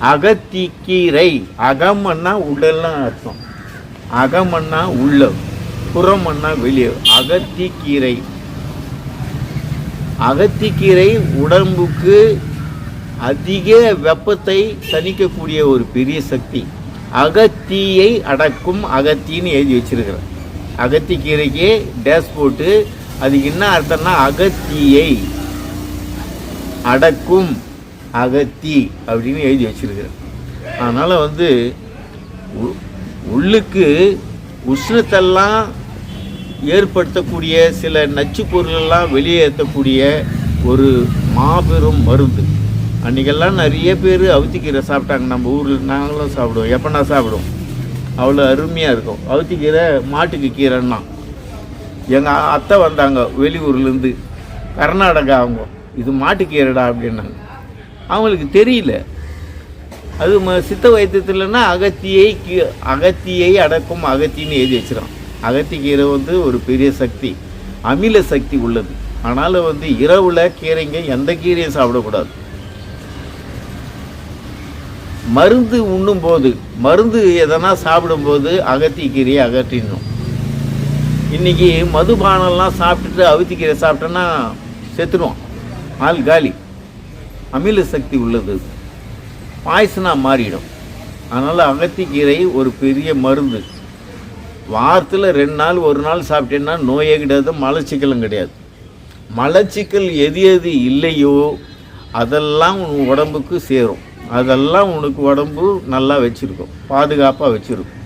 அகத்திக்கீரை. அகமன்னா உடல்னா அர்த்தம். அகமன்னா உள்ள புறமன்னா வெளியே. அகத்திக்கீரை. அகத்திக்கீரை உடம்புக்கு அதிக வெப்பத்தை தணிக்கக்கூடிய ஒரு பெரிய சக்தி. அகத்தீயை அடக்கும் அகத்தின்னு எழுதி வச்சிருக்கிறேன் அகத்திக்கீரைக்கு டேஸ் போட்டு அதுக்கு என்ன அர்த்தம்னா அகத்தீயை அடக்கும். அகத்தி அப்படின்னு எழுதி வச்சிருக்கிறேன். அதனால் வந்து உள்ளுக்கு உஷ்ணத்தெல்லாம் ஏற்படுத்தக்கூடிய சில நச்சு பொருளெல்லாம் வெளியேற்றக்கூடிய ஒரு மாபெரும் மருந்து. அன்றைக்கெல்லாம் நிறைய பேர் அவுத்திக்கீரை சாப்பிட்டாங்க. நம்ம ஊரில் நாங்களும் சாப்பிடுவோம். எப்போனா சாப்பிடுவோம். அவ்வளோ அருமையாக இருக்கும். அவுத்திக்கீரை மாட்டுக்கு கீரைன்னா. எங்கள் அத்தை வந்தாங்க வெளியூர்லேருந்து கர்நாடகா அவங்க. இது மாட்டுக்கீரைடா அப்படின்னாங்க. அவங்களுக்கு தெரியல. அது ம- சித்த வைத்தியத்தில்னா அகத்தியை கீ- அகத்தியை அடக்கும் அகத்தின்னு எழுதி வச்சிடும் அகத்திக்கீரை வந்து ஒரு பெரிய சக்தி அமில சக்தி உள்ளது. அதனால் வந்து இரவில் கீரைங்க எந்த கீரையும் சாப்பிடக்கூடாது. மருந்து உண்ணும்போது மருந்து எதனா சாப்பிடும்போது அகத்திக்கீரையை அகற்றிடணும். இன்னைக்கு மதுபானம்லாம் சாப்பிட்டுட்டு அவுத்திக்கீரை சாப்பிட்டோன்னா செத்துடுவான். ஆள் காலி. அமில சக்தி உள்ளது. பாய்சனாக மாறிடும். அதனால் அகத்திக்கீரை ஒரு பெரிய மருந்து. வாரத்தில் ரெண்டு நாள் ஒரு நாள் சாப்பிட்டேன்னா நோயே கிடையாது மலச்சிக்கலும் கிடையாது. மலச்சிக்கல் எது எது இல்லையோ அதெல்லாம் உன் உடம்புக்கு சேரும். அதெல்லாம் உனக்கு உடம்பு நல்லா வச்சுருக்கும் பாதுகாப்பாக வச்சுருக்கும்.